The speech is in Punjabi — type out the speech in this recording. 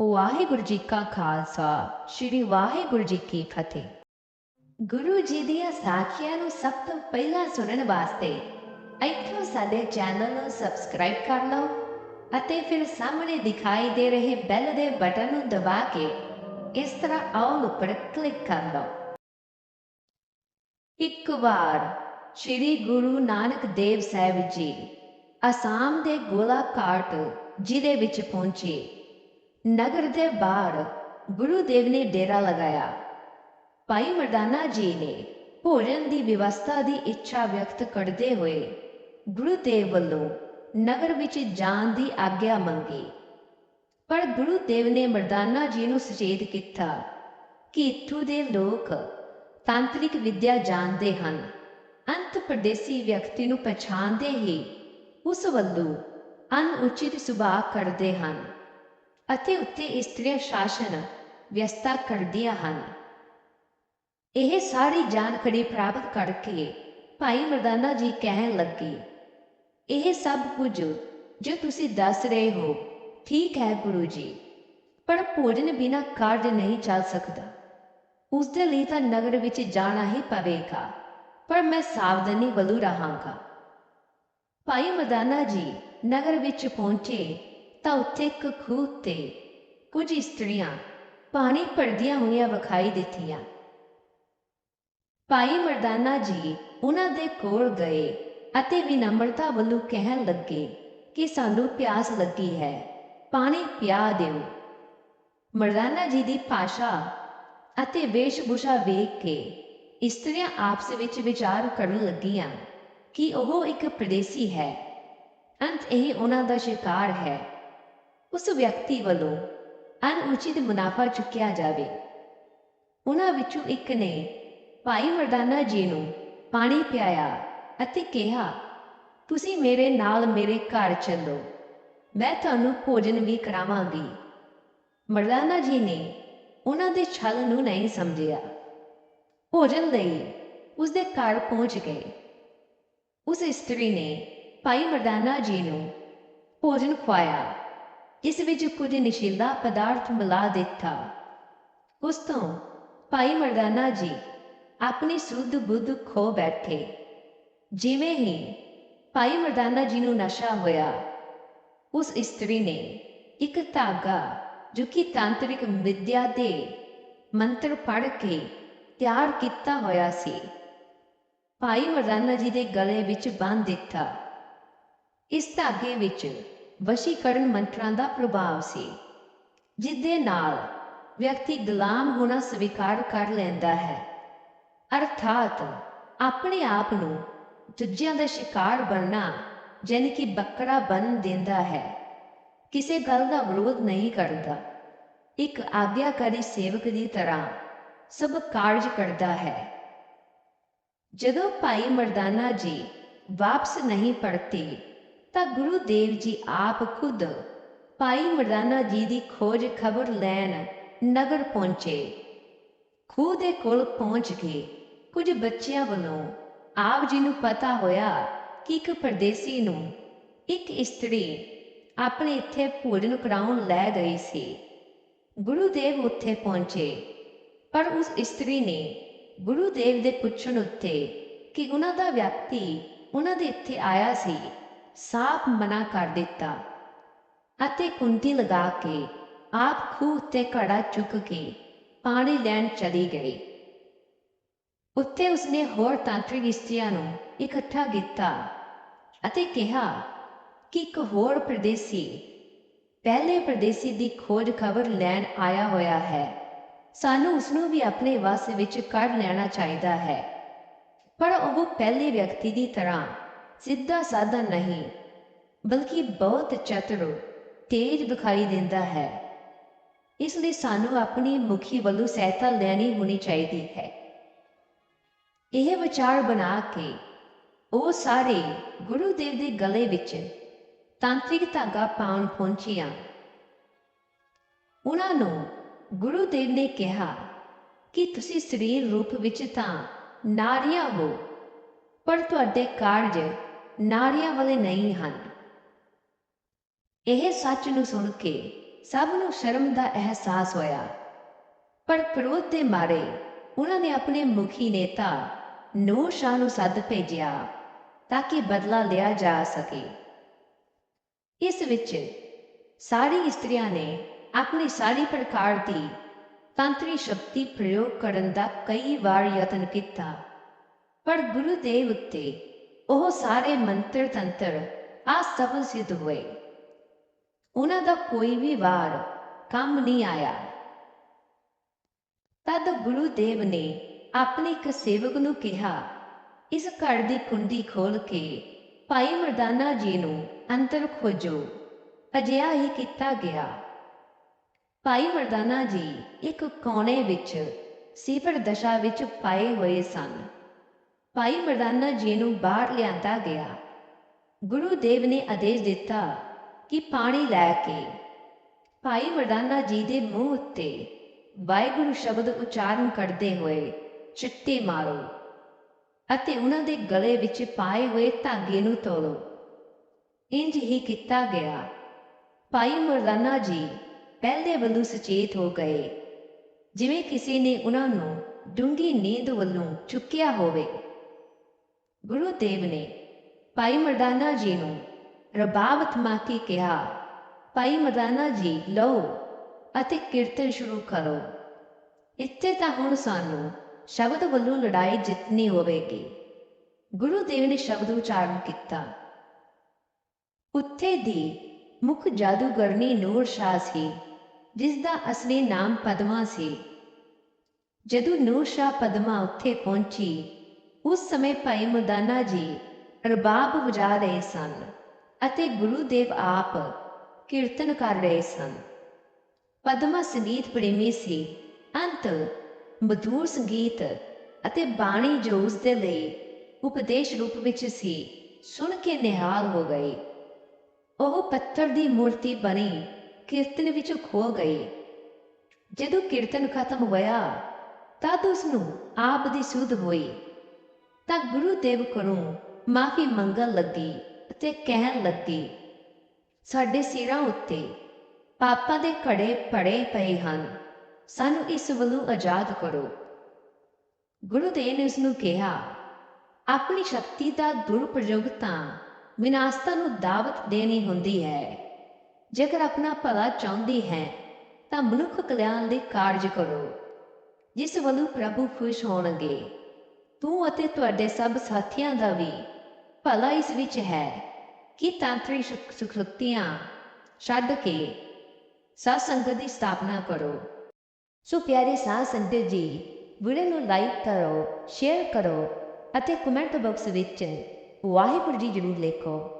ਵਾਹਿਗੁਰੂ ਜੀ ਕਾ ਖਾਲਸਾ, ਸ੍ਰੀ ਵਾਹਿਗੁਰੂ ਜੀ ਕੀ ਫਤਿਹ। ਗੁਰੂ ਜੀ ਦੀਆਂ ਸਾਖੀਆਂ ਨੂੰ ਸਭ ਤੋਂ ਪਹਿਲਾਂ ਸੁਣਨ ਵਾਸਤੇ ਇੱਥੋਂ ਸਾਡੇ ਚੈਨਲ ਨੂੰ ਸਬਸਕ੍ਰਾਈਬ ਕਰ ਲਓ ਅਤੇ ਫਿਰ ਸਾਹਮਣੇ ਦਿਖਾਈ ਦੇ ਰਹੇ ਬੈਲ ਦੇ ਬਟਨ ਨੂੰ ਦਬਾ ਕੇ ਇਸ ਤਰ੍ਹਾਂ ਆਲ ਉੱਪਰ ਕਲਿੱਕ ਕਰ ਲਓ। ਇੱਕ ਵਾਰ ਸ੍ਰੀ ਗੁਰੂ ਨਾਨਕ ਦੇਵ ਸਾਹਿਬ ਜੀ ਅਸਾਮ ਦੇ ਗੋਲਾਘਾਟ ਜ਼ਿਲ੍ਹੇ ਵਿੱਚ ਪਹੁੰਚੇ। ਨਗਰ ਦੇ ਬਾਹਰ ਗੁਰੂ ਦੇਵ ਨੇ ਡੇਰਾ ਲਗਾਇਆ। ਭਾਈ ਮਰਦਾਨਾ ਜੀ ਨੇ ਭੋਜਨ ਦੀ ਵਿਵਸਥਾ ਦੀ ਇੱਛਾ ਵਿਅਕਤ ਕਰਦੇ ਹੋਏ ਗੁਰੂ ਦੇਵ ਵੱਲੋਂ ਨਗਰ ਵਿੱਚ ਜਾਣ ਦੀ ਆਗਿਆ ਮੰਗੀ। ਪਰ ਗੁਰੂ ਦੇਵ ਨੇ ਮਰਦਾਨਾ ਜੀ ਨੂੰ ਸੁਚੇਤ ਕੀਤਾ ਕਿ ਇੱਥੋਂ ਦੇ ਲੋਕ ਤਾਂਤਰਿਕ ਵਿਦਿਆ ਜਾਣਦੇ ਹਨ। ਅੰਤ ਪ੍ਰਦੇਸੀ ਵਿਅਕਤੀ ਨੂੰ ਪਛਾਣਦੇ ਹੀ ਉਸ ਵੱਲੋਂ ਅਨੁਚਿਤ ਸੁਭਾਅ ਕਰਦੇ ਹਨ। ਅਤੇ ਉੱਤੇ ਇਸਤਰੀ ਸ਼ਾਸਨ ਵਿਅਸਤਾ ਕਰਦੀਆਂ ਹਨ। ਇਹ ਸਾਰੀ ਜਾਣਕਾਰੀ ਪ੍ਰਾਪਤ ਕਰਕੇ ਭਾਈ ਮਰਦਾਨਾ ਜੀ ਕਹਿਣ ਲੱਗੇ, ਇਹ ਸਭ ਕੁਝ ਜੋ ਤੁਸੀਂ ਦੱਸ ਰਹੇ ਹੋ, ਠੀਕ ਹੈ ਗੁਰੂ ਜੀ, ਪਰ ਭੋਜਨ ਬਿਨਾ ਕਾਰਜ ਨਹੀਂ ਚੱਲ ਸਕਦਾ। ਉਸ ਦੇ ਲਈ ਤਾਂ ਨਗਰ ਵਿੱਚ ਜਾਣਾ ਹੀ ਪਵੇਗਾ, ਪਰ ਮੈਂ ਸਾਵਧਾਨੀ ਵੱਲੋਂ ਰਹਾਂਗਾ। ਭਾਈ ਮਰਦਾਨਾ ਜੀ ਨਗਰ ਵਿੱਚ ਪਹੁੰਚੇ ਤਾਂ ਉੱਥੇ ਇੱਕ ਖੂਹ ਤੇ ਕੁਝ ਇਸਤਰੀਆਂ ਪਾਣੀ ਭਰਦੀਆਂ ਹੋਈਆਂ ਵਿਖਾਈ ਦਿੱਤੀਆਂ। ਭਾਈ ਮਰਦਾਨਾ ਜੀ ਉਹਨਾਂ ਦੇ ਕੋਲ ਗਏ ਅਤੇ ਵਿਨਮਰਤਾ ਵੱਲੋਂ ਕਹਿਣ ਲੱਗੇ ਕਿ ਸਾਨੂੰ ਪਿਆਸ ਲੱਗੀ ਹੈ, ਪਾਣੀ ਪਿਆ ਦਿਓ। ਮਰਦਾਨਾ ਜੀ ਦੀ ਭਾਸ਼ਾ ਅਤੇ ਵੇਸ਼ਭੂਸ਼ਾ ਵੇਖ ਕੇ ਇਸਤਰੀਆਂ ਆਪਸ ਵਿੱਚ ਵਿਚਾਰ ਕਰਨ ਲੱਗੀਆਂ ਕਿ ਉਹ ਇੱਕ ਪਰਦੇਸੀ ਹੈ। ਅੰਤ ਇਹ ਉਹਨਾਂ ਦਾ ਸ਼ਿਕਾਰ ਹੈ। ਉਸ ਵਿਅਕਤੀ ਵੱਲੋਂ ਅਨੁਚਿਤ ਮੁਨਾਫਾ ਚੁੱਕਿਆ ਜਾਵੇ। ਉਹਨਾਂ ਵਿੱਚੋਂ ਇੱਕ ਨੇ ਭਾਈ ਮਰਦਾਨਾ ਜੀ ਨੂੰ ਪਾਣੀ ਪਿਆਇਆ ਅਤੇ ਕਿਹਾ, ਤੁਸੀਂ ਮੇਰੇ ਨਾਲ ਮੇਰੇ ਘਰ ਚੱਲੋ। ਮੈਂ ਤੁਹਾਨੂੰ ਭੋਜਨ ਵੀ ਕਰਾਵਾਂਗੀ। ਮਰਦਾਨਾ ਜੀ ਨੇ ਉਹਨਾਂ ਦੇ ਛਲ ਨੂੰ ਨਹੀਂ ਸਮਝਿਆ। ਭੋਜਨ ਲਈ ਉਸ ਦੇ ਘਰ ਪਹੁੰਚ ਗਏ। ਉਸ ਇਸਤਰੀ ਨੇ ਭਾਈ ਮਰਦਾਨਾ ਜੀ ਨੂੰ ਭੋਜਨ ਖਵਾਇਆ। ਇਸ ਵਿੱਚ ਕੁਝ ਨਸ਼ੀਲਾ ਪਦਾਰਥ ਮਿਲਾ ਦਿੱਤਾ। ਉਸ ਤੋਂ ਭਾਈ ਮਰਦਾਨਾ ਜੀ ਆਪਣੀ ਸੁੱਧ ਬੁੱਧ ਖੋ ਬੈਠੇ। ਜਿਵੇਂ ਹੀ ਭਾਈ ਮਰਦਾਨਾ ਜੀ ਨੂੰ ਨਸ਼ਾ ਹੋਇਆ, ਉਸ ਇਸਤਰੀ ਨੇ ਇੱਕ ਧਾਗਾ ਜੋ ਕਿ ਤਾਂਤਰਿਕ ਵਿਦਿਆ ਦੇ ਮੰਤਰ ਪੜ੍ਹ ਕੇ ਤਿਆਰ ਕੀਤਾ ਹੋਇਆ ਸੀ, ਭਾਈ ਮਰਦਾਨਾ ਜੀ ਦੇ ਗਲੇ ਵਿੱਚ ਬੰਨ੍ਹ ਦਿੱਤਾ। ਇਸ ਧਾਗੇ ਵਿੱਚ ਵਸ਼ੀਕਰਨ ਮੰਤਰਾਂ ਦਾ ਪ੍ਰਭਾਵ ਸੀ ਜਿੱਦੇ ਨਾਲ ਵਿਅਕਤੀ ਗੁਲਾਮ ਹੋਣਾ ਸਵੀਕਾਰ ਕਰ ਲੈਂਦਾ ਹੈ। ਅਰਥਾਤ ਆਪਣੇ ਆਪ ਨੂੰ ਦੂਜਿਆਂ ਦਾ ਸ਼ਿਕਾਰ ਬਣਨਾ ਜਾਣੀ ਕਿ ਬੱਕਰਾ ਬਣ ਦਿੰਦਾ ਹੈ, ਕਿਸੇ ਗੱਲ ਦਾ ਵਿਰੋਧ ਨਹੀਂ ਕਰਦਾ। ਇੱਕ ਆਗਿਆਕਾਰੀ ਸੇਵਕ ਦੀ ਤਰ੍ਹਾਂ ਸਭ ਕਾਰਜ ਕਰਦਾ ਹੈ। ਜਦੋਂ ਭਾਈ ਮਰਦਾਨਾ ਜੀ ਵਾਪਸ ਨਹੀਂ ਪੜਤੇ ਤਾਂ ਗੁਰੂ ਦੇਵ ਜੀ ਆਪ ਖੁਦ ਭਾਈ ਮਰਦਾਨਾ ਜੀ ਦੀ ਖੋਜ ਖਬਰ ਲੈਣ ਨਗਰ ਪਹੁੰਚੇ। ਖੂਹ ਦੇ ਕੋਲ ਪਹੁੰਚ ਕੇ ਕੁਝ ਬੱਚਿਆਂ ਵੱਲੋਂ ਆਪ ਜੀ ਨੂੰ ਪਤਾ ਹੋਇਆ ਕਿ ਇੱਕ ਪਰਦੇਸੀ ਨੂੰ ਇੱਕ ਇਸਤਰੀ ਆਪਣੇ ਇੱਥੇ ਭੋਜਨ ਕਰਾਉਣ ਲੈ ਗਈ ਸੀ। ਗੁਰੂ ਦੇਵ ਉੱਥੇ ਪਹੁੰਚੇ, ਪਰ ਉਸ ਇਸਤਰੀ ਨੇ ਗੁਰੂ ਦੇਵ ਦੇ ਪੁੱਛਣ ਉੱਤੇ ਕਿ ਉਹਨਾਂ ਦਾ ਵਿਅਕਤੀ ਉਹਨਾਂ ਦੇ ਇੱਥੇ ਆਇਆ ਸੀ। ਸਾਫ਼ ਮਨਾ ਕਰ ਦਿੱਤਾ ਅਤੇ ਕੁੰਤੀ ਲਗਾ ਕੇ ਆਪ ਖੂਹ ਤੇ ਘੜਾ ਚੁੱਕ ਕੇ ਪਾਣੀ ਲੈਣ ਚਲੀ ਗਈ। ਉੱਥੇ ਉਸਨੇ ਹੋਰ ਤਾਂਤਰਿਕ ਇਸਤਰੀਆਂ ਨੂੰ ਇਕੱਠਾ ਕੀਤਾ ਅਤੇ ਕਿਹਾ ਕਿ ਇੱਕ ਹੋਰ ਪ੍ਰਦੇਸੀ, ਪਹਿਲੇ ਪ੍ਰਦੇਸੀ ਦੀ ਖੋਜ ਖਬਰ ਲੈਣ ਆਇਆ ਹੋਇਆ ਹੈ। ਸਾਨੂੰ ਉਸ ਨੂੰ ਵੀ ਆਪਣੇ ਵਸ ਵਿੱਚ ਕਰ ਲੈਣਾ ਚਾਹੀਦਾ ਹੈ। ਪਰ ਉਹ ਪਹਿਲੇ ਵਿਅਕਤੀ ਦੀ ਤਰ੍ਹਾਂ ਸਿੱਧਾ ਸਾਦਾ ਨਹੀਂ, ਬਲਕਿ ਬਹੁਤ ਚਤੁਰ, ਤੇਜ ਦਿਖਾਈ ਦਿੰਦਾ ਹੈ। ਇਸ ਲਈ ਸਾਨੂੰ ਆਪਣੀ ਮੁਖੀ ਵੱਲੋਂ ਸਹਾਇਤਾ ਲੈਣੀ ਹੋਣੀ ਚਾਹੀਦੀ ਹੈ। ਇਹ ਵਿਚਾਰ ਬਣਾ ਕੇ ਉਹ ਸਾਰੇ ਗੁਰੂ ਦੇਵ ਦੇ ਗਲੇ ਵਿੱਚ ਤਾਂਤਰਿਕ ਧਾਗਾ ਪਾਉਣ ਪਹੁੰਚੀਆਂ। ਉਹਨਾਂ ਨੂੰ ਗੁਰੂ ਦੇਵ ਨੇ ਕਿਹਾ ਕਿ ਤੁਸੀਂ ਸਰੀਰ ਰੂਪ ਵਿੱਚ ਤਾਂ ਨਾਰੀਆਂ ਹੋ, ਪਰ ਤੁਹਾਡੇ ਕਾਰਜ ਨਾਰੀਆਂ ਵਾਲੇ ਨਹੀਂ ਹਨ। ਇਹ ਸੱਚ ਨੂੰ ਸੁਣ ਕੇ ਸਭ ਨੂੰ ਸ਼ਰਮ ਦਾ ਅਹਿਸਾਸ ਹੋਇਆ। ਪਰ ਕ੍ਰੋਧ ਦੇ ਮਾਰੇ ਉਹਨਾਂ ਨੇ ਆਪਣੇ ਮੁਖੀ ਨੇਤਾ ਨੂਰ ਸ਼ਾਹ ਨੂੰ ਸੱਦ ਭੇਜਿਆ ਤਾਂ ਕਿ ਬਦਲਾ ਲਿਆ ਜਾ ਸਕੇ। ਇਸ ਵਿੱਚ ਸਾਰੀ ਇਸਤਰੀਆਂ ਨੇ ਆਪਣੀ ਸਾਰੀ ਪ੍ਰਕਾਰ ਦੀ ਤੰਤਰੀ ਸ਼ਕਤੀ ਪ੍ਰਯੋਗ ਕਰਨ ਦਾ ਕਈ ਵਾਰ ਯਤਨ ਕੀਤਾ। ਪਰ ਗੁਰੂ ਗੁਰੂਦੇਵ ਉੱਤੇ ਉਹ ਸਾਰੇ ਮੰਤਰ ਤੰਤਰ ਅਸਫਲ ਸਿੱਧ ਹੋਏ। ਉਹਨਾਂ ਦਾ ਕੋਈ ਵੀ ਵਾਰ ਕੰਮ ਨਹੀਂ ਆਇਆ। ਤਦ ਗੁਰੂ ਦੇਵ ਨੇ ਆਪਣੇ ਇੱਕ ਸੇਵਕ ਨੂੰ ਕਿਹਾ, ਇਸ ਘੜ ਦੀ ਕੁੰਡੀ ਖੋਲ ਕੇ ਭਾਈ ਮਰਦਾਨਾ ਜੀ ਨੂੰ ਅੰਦਰ ਖੋਜੋ। ਅਜਿਹਾ ਹੀ ਕੀਤਾ ਗਿਆ। ਭਾਈ ਮਰਦਾਨਾ ਜੀ ਇੱਕ ਕੋਨੇ ਵਿੱਚ ਸਿਫਰ ਦਸ਼ਾ ਵਿੱਚ ਪਾਏ ਹੋਏ ਸਨ। ਭਾਈ ਮਰਦਾਨਾ ਜੀ ਨੂੰ ਬਾਹਰ ਲਿਆਂਦਾ ਗਿਆ। ਗੁਰੂ ਦੇਵ ਨੇ ਆਦੇਸ਼ ਦਿੱਤਾ ਕਿ ਪਾਣੀ ਲੈ ਕੇ ਭਾਈ ਮਰਦਾਨਾ ਜੀ ਦੇ ਮੂੰਹ ਉੱਤੇ ਵਾਹਿਗੁਰੂ ਸ਼ਬਦ ਉਚਾਰਨ ਕਰਦੇ ਹੋਏ ਚਿੱਟੇ ਮਾਰੋ ਅਤੇ ਉਹਨਾਂ ਦੇ ਗਲੇ ਵਿੱਚ ਪਾਏ ਹੋਏ ਧਾਗੇ ਨੂੰ ਤੋੜੋ। ਇੰਜ ਹੀ ਕੀਤਾ ਗਿਆ। ਭਾਈ ਮਰਦਾਨਾ ਜੀ ਪਹਿਲੇ ਵੱਲੋਂ ਸੁਚੇਤ ਹੋ ਗਏ। ਜਿਵੇਂ ਕਿਸੇ ਨੇ ਉਹਨਾਂ ਨੂੰ ਡੂੰਗੀ ਨੀਂਦ ਵੱਲੋਂ ਚੁੱਕਿਆ ਹੋਵੇ। ਗੁਰੂ ਦੇਵ ਨੇ ਭਾਈ ਮਰਦਾਨਾ ਜੀ ਨੂੰ ਰਬਾਬ ਥਮਾ ਕੇ ਕਿਹਾ, ਭਾਈ ਮਰਦਾਨਾ ਜੀ, ਲਓ ਅਤੇ ਕੀਰਤਨ ਸ਼ੁਰੂ ਕਰੋ। ਇੱਥੇ ਤਾਂ ਹੁਣ ਸਾਨੂੰ ਸ਼ਬਦ ਵੱਲੋਂ ਲੜਾਈ ਜਿੱਤਣੀ ਹੋਵੇਗੀ। ਗੁਰੂ ਦੇਵ ਨੇ ਸ਼ਬਦ ਉਚਾਰਨ ਕੀਤਾ। ਉੱਥੇ ਦੀ ਮੁੱਖ ਜਾਦੂਗਰਨੀ ਨੂਰ ਸ਼ਾਹ ਸੀ, ਜਿਸ ਦਾ ਅਸਲੀ ਨਾਮ ਪਦਮਾ ਸੀ। ਜਦੋਂ ਨੂਰ ਸ਼ਾਹ ਪਦਮਾ ਉੱਥੇ ਪਹੁੰਚੀ ਉਸ ਸਮੇਂ ਭਾਈ ਮੁਦਾਨਾ ਜੀ ਰਬਾਬ ਵਜਾ ਰਹੇ ਸਨ ਅਤੇ ਗੁਰੂ ਦੇਵ ਆਪ ਕੀਰਤਨ ਕਰ ਰਹੇ ਸਨ। ਪਦਮਾ ਸੰਗੀਤ ਪ੍ਰੇਮੀ ਸੀ। ਅੰਤ ਮਧੁਰ ਸੰਗੀਤ ਅਤੇ ਬਾਣੀ ਜੋ ਉਸ ਦੇ ਲਈ ਉਪਦੇਸ਼ ਰੂਪ ਵਿੱਚ ਸੀ, ਸੁਣ ਕੇ ਨਿਹਾਲ ਹੋ ਗਈ। ਉਹ ਪੱਥਰ ਦੀ ਮੂਰਤੀ ਬਣੀ ਕੀਰਤਨ ਵਿੱਚ ਖੋ ਗਈ। ਜਦੋਂ ਕੀਰਤਨ ਖਤਮ ਹੋਇਆ, ਤਦ ਉਸ ਨੂੰ ਆਪ ਦੀ ਸੁਧ ਹੋਈ। ਤਾਂ ਗੁਰੂ ਦੇਵ ਕੋਲੋਂ ਮਾਫੀ ਮੰਗਣ ਲੱਗੀ ਅਤੇ ਕਹਿਣ ਲੱਗੀ, ਸਾਡੇ ਸਿਰਾਂ ਉੱਤੇ ਪਾਪਾਂ ਦੇ ਘੜੇ ਪੜੇ ਪਏ ਹਨ, ਸਾਨੂੰ ਇਸ ਵੱਲੋਂ ਆਜ਼ਾਦ ਕਰੋ। ਗੁਰੂ ਦੇਵ ਨੇ ਉਸ ਨੂੰ ਕਿਹਾ, ਆਪਣੀ ਸ਼ਕਤੀ ਦਾ ਦੁਰਪ੍ਰਯੋਗ ਤਾਂ ਵਿਨਾਸ਼ਤਾ ਨੂੰ ਦਾਵਤ ਦੇਣੀ ਹੁੰਦੀ ਹੈ। ਜੇਕਰ ਆਪਣਾ ਭਲਾ ਚਾਹੁੰਦੀ ਹੈ, ਤਾਂ ਮਨੁੱਖ ਕਲਿਆਣ ਲਈ ਕਾਰਜ ਕਰੋ, ਜਿਸ ਵੱਲੋਂ ਪ੍ਰਭੂ ਖੁਸ਼ ਹੋਣਗੇ। ਤੂੰ ਅਤੇ ਤੁਹਾਡੇ ਸਭ ਸਾਥੀਆਂ ਦਾ ਵੀ ਭਲਾ ਇਸ ਵਿੱਚ ਹੈ ਕਿ ਤਾਂਤਰਿਕ ਸੁਖਲੁਕਤੀਆਂ ਛੱਡ ਕੇ ਸਾਧ ਸੰਗਤ ਦੀ ਸਥਾਪਨਾ ਕਰੋ। ਸੋ ਪਿਆਰੇ ਸਾਧ ਸੰਗਤ ਜੀ, ਵੀਡੀਓ ਨੂੰ ਲਾਈਕ ਕਰੋ ਸ਼ੇਅਰ ਕਰੋ ਅਤੇ ਕਮੈਂਟ ਬਾਕਸ ਵਿੱਚ ਵਾਹਿਗੁਰੂ ਜੀ ਜ਼ਰੂਰ ਲਿਖੋ।